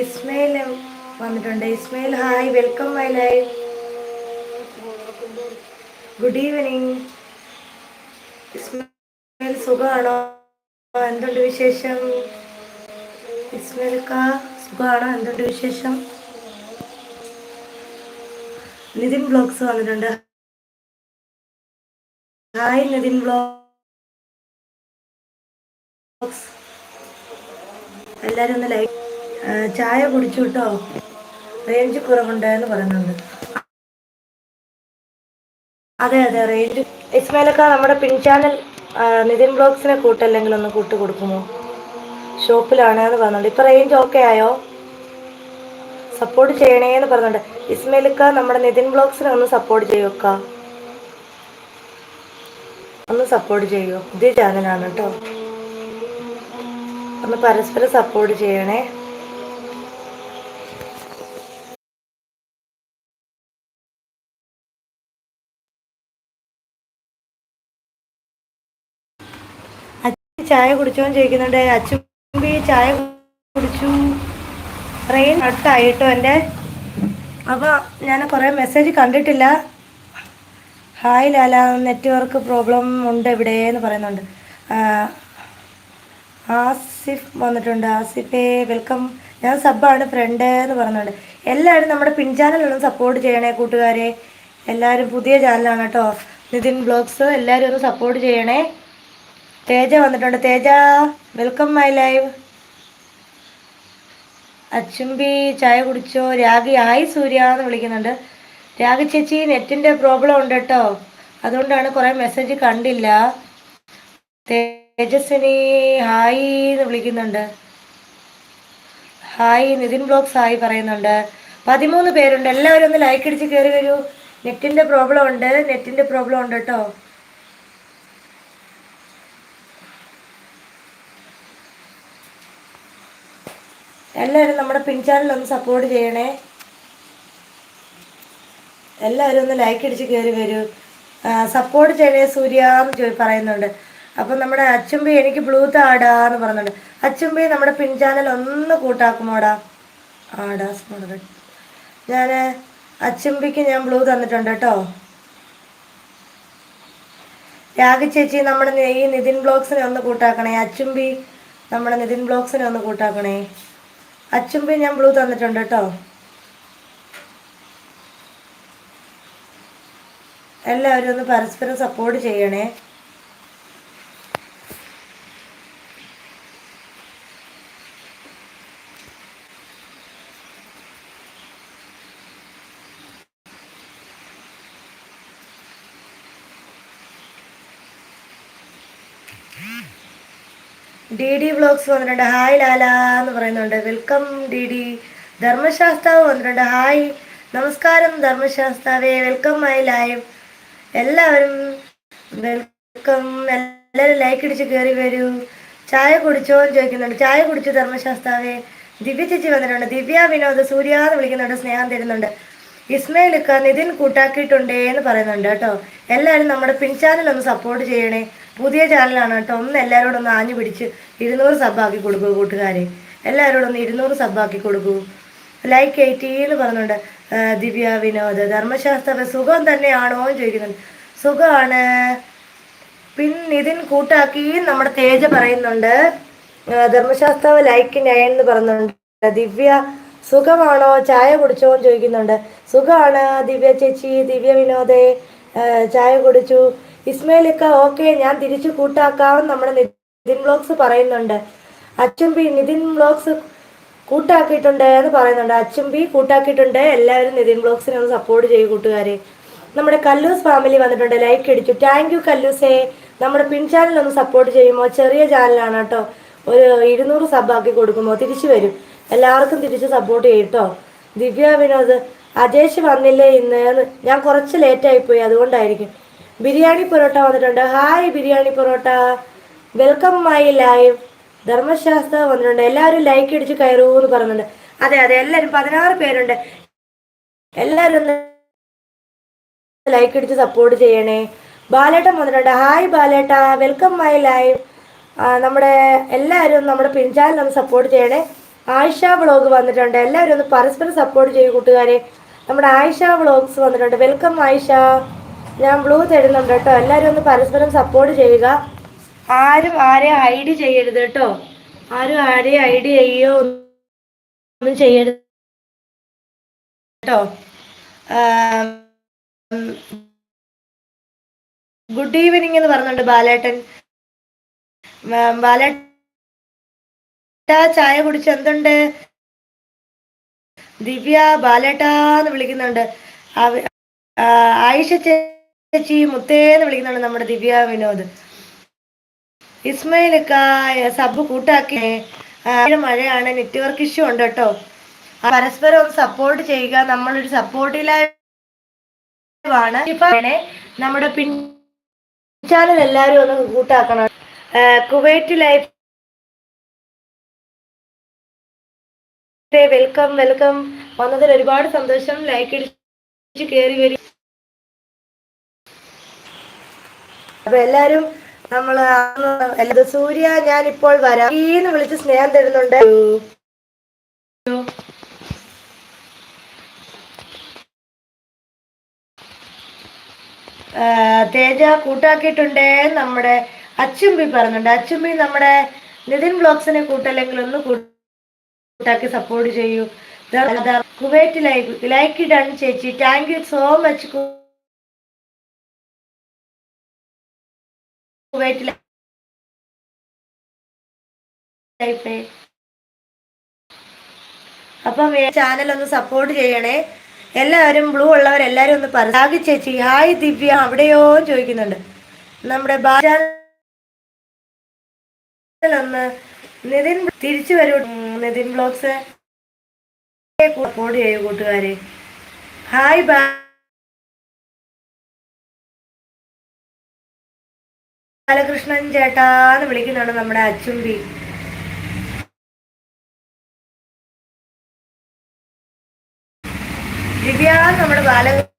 ഇസ്മയിൽ വന്നിട്ടുണ്ട്. Ismail hi welcome my life good evening Ismail സുഖമാണോ എന്തുണ്ട് വിശേഷം? ഇസ്മയിൽക്ക സുഖമാണോ എന്തുണ്ട് വിശേഷം? നിതിൻ ബ്ലോഗ്സ് വന്നിട്ടുണ്ട്. Hi Nithin blogs. എല്ലാവരും ഒന്ന് ലൈക്ക് ചായ കുടിച്ചു കേട്ടോ റേഞ്ച് കുറവുണ്ടെന്ന് പറയുന്നുണ്ട്. അതെ അതെ റേഞ്ച് ഇസ്മയിലൊക്കെ നമ്മുടെ പിൻ ചാനൽ നിതിൻ ബ്ലോഗ്സിനെ കൂട്ടല്ലെങ്കിൽ ഒന്ന് കൂട്ട് കൊടുക്കുമോ? ഷോപ്പിലാണ് എന്ന് പറഞ്ഞുണ്ട് ഇപ്പൊ റേഞ്ച് ഓക്കെ ആയോ? സപ്പോർട്ട് ചെയ്യണേ എന്ന് പറഞ്ഞുണ്ട് ഇസ്മയിലൊക്കെ നമ്മുടെ നിതിൻ ബ്ലോഗ്സിനെ ഒന്ന് സപ്പോർട്ട് ചെയ്യുക ഒന്ന് സപ്പോർട്ട് ചെയ്യൂ? പുതിയ ചാനലാണ് കേട്ടോ ഒന്ന് പരസ്പരം സപ്പോർട്ട് ചെയ്യണേ. ചായ കുടിച്ചോന്ന് ചോദിക്കുന്നുണ്ട്. അച്ഛൻ ചായ കുടിച്ചു. ട്രെയിൻ അടുത്തായിട്ടോ എന്റെ? അപ്പോൾ ഞാൻ കുറേ മെസ്സേജ് കണ്ടിട്ടില്ല. ഹായ് ലാല നെറ്റ്വർക്ക് പ്രോബ്ലം ഉണ്ട് ഇവിടെ എന്ന് പറയുന്നുണ്ട് ആസിഫ് വന്നിട്ടുണ്ട്. ആസിഫേ വെൽക്കം ഞാൻ സബ്ബാണ് ഫ്രണ്ട് എന്ന് പറയുന്നുണ്ട് എല്ലാവരും നമ്മുടെ പിൻ ചാനലൊന്ന് സപ്പോർട്ട് ചെയ്യണേ കൂട്ടുകാരെ. എല്ലാവരും പുതിയ ചാനലാണ് കേട്ടോ. നിതിൻ ബ്ലോഗ്സ് എല്ലാവരും ഒന്ന് സപ്പോർട്ട് ചെയ്യണേ. തേജ വന്നിട്ടുണ്ട്. തേജ വെൽക്കം മൈ ലൈവ് അച്ചുമ്പി ചായ കുടിച്ചോ? രാഗി ആയി സൂര്യ എന്ന് വിളിക്കുന്നുണ്ട്. രാഗി ചേച്ചി നെറ്റിന്റെ പ്രോബ്ലം ഉണ്ട് കേട്ടോ. അതുകൊണ്ടാണ് കുറേ മെസ്സേജ് കണ്ടില്ല. തേജസ്വിനി ഹായ് എന്ന് വിളിക്കുന്നുണ്ട്. ഹായ് നിതിൻ ബ്ലോഗ്സ് ഹായ് പറയുന്നുണ്ട്. പതിമൂന്ന് പേരുണ്ട്. എല്ലാവരും ഒന്ന് ലൈക്ക് അടിച്ച് കയറി വരൂ. നെറ്റിന്റെ പ്രോബ്ലം ഉണ്ട്. നെറ്റിന്റെ പ്രോബ്ലം ഉണ്ട് കേട്ടോ. എല്ലാവരും നമ്മുടെ പിൻ ചാനൽ ഒന്ന് സപ്പോർട്ട് ചെയ്യണേ. എല്ലാവരും ഒന്ന് ലൈക്ക് അടിച്ച് കയറി വരൂ. സപ്പോർട്ട് ചെയ്യണേ സൂര്യ എന്ന് പറയുന്നുണ്ട്. അപ്പം നമ്മുടെ അച്ചുമ്പി എനിക്ക് ബ്ലൂ താടാ എന്ന് പറഞ്ഞിട്ട് അച്ചുമ്പി നമ്മുടെ പിൻചാനൽ ഒന്ന് കൂട്ടാക്കുമോടാ? ആടാ മോഡറേറ്റ് ഞാൻ അച്ചുമ്പിക്ക് ഞാൻ ബ്ലൂ തന്നിട്ടുണ്ട് കേട്ടോ. രാഗി ചേച്ചി നമ്മുടെ ഈ നിതിൻ ബ്ലോഗ്സിനെ ഒന്ന് കൂട്ടാക്കണേ. അച്ചുമ്പി നമ്മുടെ നിതിൻ ബ്ലോഗ്സിനെ ഒന്ന് കൂട്ടാക്കണേ. അച്ചുമ്പി ഞാൻ ബ്ലൂ തന്നിട്ടുണ്ട് കേട്ടോ. എല്ലാവരും ഒന്ന് പരസ്പരം സപ്പോർട്ട് ചെയ്യണേ. ഡി ഡി വ്ളോഗ്സ് വന്നിട്ടുണ്ട്. ഹായ് ലാല എന്ന് പറയുന്നുണ്ട്. വെൽക്കം ഡി ഡി ധർമ്മശാസ്താവ് വന്നിട്ടുണ്ട്. ഹായ്. നമസ്കാരം ധർമ്മശാസ്താവേ. വെൽക്കം മൈ ലൈവ് എല്ലാവരും വെൽക്കം. എല്ലാവരും ലൈക്ക് അടിച്ച് കയറി വരൂ. ചായ കുടിച്ചോ എന്ന് ചോദിക്കുന്നുണ്ട്. ചായ കുടിച്ചു ധർമ്മശാസ്താവേ. ദിവ്യ ചേച്ചി വന്നിട്ടുണ്ട്. ദിവ്യ വിനോദ് സൂര്യ എന്ന് വിളിക്കുന്നുണ്ട്. സ്നേഹം തരുന്നുണ്ട്. ഇസ്മയിലൊക്കെ നിതിൻ കൂട്ടാക്കിയിട്ടുണ്ടേ എന്ന് പറയുന്നുണ്ട് കേട്ടോ. എല്ലാവരും നമ്മുടെ പിൻചാനൽ ഒന്ന് സപ്പോർട്ട് ചെയ്യണേ. പുതിയ ചാനലാണ് കേട്ടോ. ഒന്ന് എല്ലാവരോടും ഒന്ന് ആഞ്ഞു പിടിച്ച് ഇരുന്നൂറ് സബ്ബാക്കി കൊടുക്കൂ കൂട്ടുകാരെ. എല്ലാവരോടും ഒന്ന് ഇരുന്നൂറ് സബ്ബാക്കി കൊടുക്കൂ. ലൈക്ക് എയ്റ്റി എന്ന് പറയുന്നുണ്ട് ആ, ദിവ്യ വിനോദ് ധർമ്മശാസ്ത്ര സുഖം തന്നെയാണോ എന്ന് ചോദിക്കുന്നുണ്ട്. സുഖമാണ് പിന്നെ ഇതിൻ കൂട്ടാക്കി നമ്മുടെ തേജ പറയുന്നുണ്ട്. ധർമ്മശാസ്ത്രാവ് ലൈക്ക് നയൻ എന്ന് പറയുന്നുണ്ട് ദിവ്യ സുഖമാണോ? ചായ കുടിച്ചോ എന്ന് ചോദിക്കുന്നുണ്ട്. സുഖമാണ് ദിവ്യ ചേച്ചി ദിവ്യ വിനോദേ. ചായ കുടിച്ചു. ഇസ്മയിലൊക്ക ഓക്കെ ഞാൻ തിരിച്ചു കൂട്ടാക്കാം നമ്മുടെ നിതിൻ ബ്ലോഗ്സ് പറയുന്നുണ്ട്. അച്ചുംബി നിതിൻ ബ്ലോഗ്സ് കൂട്ടാക്കിയിട്ടുണ്ട് എന്ന് പറയുന്നുണ്ട്. അച്ചുംബി കൂട്ടാക്കിയിട്ടുണ്ട്. എല്ലാവരും നിതിൻ ബ്ലോഗ്സിനെ ഒന്ന് സപ്പോർട്ട് ചെയ്യും കൂട്ടുകാരെ. നമ്മുടെ കല്ലൂസ് ഫാമിലി വന്നിട്ടുണ്ട്. ലൈക്ക് അടിച്ചു. താങ്ക് യു കല്ലൂസേ. നമ്മുടെ പിൻ ചാനൽ ഒന്ന് സപ്പോർട്ട് ചെയ്യുമോ? ചെറിയ ചാനലാണ് കേട്ടോ. ഒരു ഇരുന്നൂറ് സബാക്കി കൊടുക്കുമോ? തിരിച്ചു വരും. എല്ലാവർക്കും തിരിച്ച് സപ്പോർട്ട് ചെയ്യും കേട്ടോ. ദിവ്യ വിനോദ് അജേഷ് വന്നില്ലേ ഇന്ന്? ഞാൻ കുറച്ച് ലേറ്റ് പോയി. അതുകൊണ്ടായിരിക്കും. ബിരിയാണി പൊറോട്ട വന്നിട്ടുണ്ട്. Hi biryani porotta. Welcome my live Dharmasastra വന്നിട്ടുണ്ട്. എല്ലാവരും ലൈക്ക് അടിച്ച് കയറൂ എന്ന് പറയുന്നുണ്ട് അതെ അതെ എല്ലാവരും പതിനാറ് പേരുണ്ട്. എല്ലാവരും ഒന്ന് ലൈക്ക് അടിച്ച് സപ്പോർട്ട് ചെയ്യണേ. ബാലേട്ടൻ വന്നിട്ടുണ്ട്. ഹായ് ബാലേട്ട. വെൽക്കം മൈ ലൈവ് നമ്മുടെ എല്ലാവരും നമ്മുടെ പിഞ്ചാലിൽ ഒന്ന് സപ്പോർട്ട് ചെയ്യണേ. ആയിഷ വ്ളോഗ് വന്നിട്ടുണ്ട്. എല്ലാവരും ഒന്ന് പരസ്പരം സപ്പോർട്ട് ചെയ്യും കൂട്ടുകാരെ. നമ്മുടെ ആയിഷ വ്ളോഗ്സ് വന്നിട്ടുണ്ട്. വെൽക്കം ആയിഷ. ഞാൻ ബ്ലൂ തരുന്നുണ്ട് കേട്ടോ. എല്ലാവരും ഒന്ന് പരസ്പരം സപ്പോർട്ട് ചെയ്യുക. ആരും ആരെ ഹൈഡ് ചെയ്യരുത് കേട്ടോ. ആരും ആരെയും ഐഡി ചെയ്യോ ഒന്നും ചെയ്യരുത് കേട്ടോ. ഗുഡ് ഈവനിങ് എന്ന് പറഞ്ഞുണ്ട് ബാലേട്ടൻ. ബാലേട്ട ചായ കുടിച്ച് എന്തുണ്ട്? ദിവ്യ ബാലേട്ടാന്ന് വിളിക്കുന്നുണ്ട്. ആയിഷ ചേച്ചി മുത്തേന്ന് വിളിക്കുന്നതാണ് നമ്മുടെ ദിവ്യ വിനോദ്. ഇസ്മയിലൊക്ക സബ് കൂട്ടാക്കി. മഴയാണ് നെറ്റ്വർക്ക് ഇഷ്യൂ ഉണ്ട് കേട്ടോ. പരസ്പരം ഒന്ന് സപ്പോർട്ട് ചെയ്യുക നമ്മളൊരു സപ്പോർട്ടിലാണ് നമ്മുടെ പിൻ ചാനൽ എല്ലാവരും ഒന്ന് കൂട്ടാക്കണം. Kuwait life. വെൽക്കം വെൽക്കം വന്നതിൽ ഒരുപാട് സന്തോഷം. ലൈക്ക് അടിച്ച് കയറി വരും. അപ്പൊ എല്ലാരും നമ്മൾ സൂര്യ ഞാൻ ഇപ്പോൾ വരാം ഈന്ന് വിളിച്ച് സ്നേഹം തരുന്നുണ്ട്. തേജ കൂട്ടാക്കിയിട്ടുണ്ട്. നമ്മുടെ അച്ചുമ്പി പറഞ്ഞുണ്ട് അച്ചുമ്പി നമ്മുടെ നിതിൻ ബ്ലോഗ്സിനെ കൂട്ടല്ലെങ്കിൽ ഒന്ന് കൂട്ടാക്കി സപ്പോർട്ട് ചെയ്യൂ. കുവൈറ്റ് ലൈക്ക് ലൈക്ക് ഇടാണ് ചേച്ചി. Thank you so much Kuwait life അപ്പം ചാനൽ ഒന്ന് സപ്പോർട്ട് ചെയ്യണേ. എല്ലാവരും ബ്ലൂ ഉള്ളവർ എല്ലാവരും ഒന്ന് പറഞ്ഞു ചേച്ചി ഹായ് ദിവ്യ അവിടെയോ ചോദിക്കുന്നുണ്ട്. നമ്മുടെ ഒന്ന് നിതിൻ തിരിച്ചു വരൂ. നിതിൻ ബ്ലോഗ്സ്. സപ്പോർട്ട് ചെയ്യൂ കൂട്ടുകാരെ. ഹായ് ബാ ബാലകൃഷ്ണൻ ചേട്ടാന്ന് വിളിക്കുന്നുണ്ട് നമ്മുടെ അച്ചുമ്പി ദിവ്യ നമ്മുടെ ബാലകൃഷ്ണൻ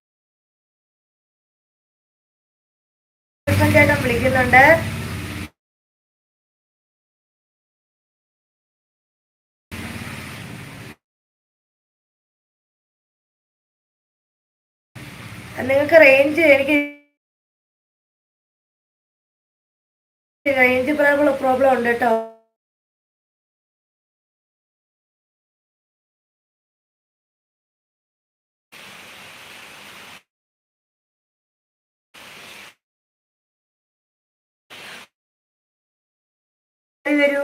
ചേട്ടൻ വിളിക്കുന്നുണ്ട്. നിങ്ങൾക്ക് റേഞ്ച് എനിക്ക് റേഞ്ച് പ്രോബ്ലം പ്രോബ്ലം ഉണ്ട് കേട്ടോ വരൂ.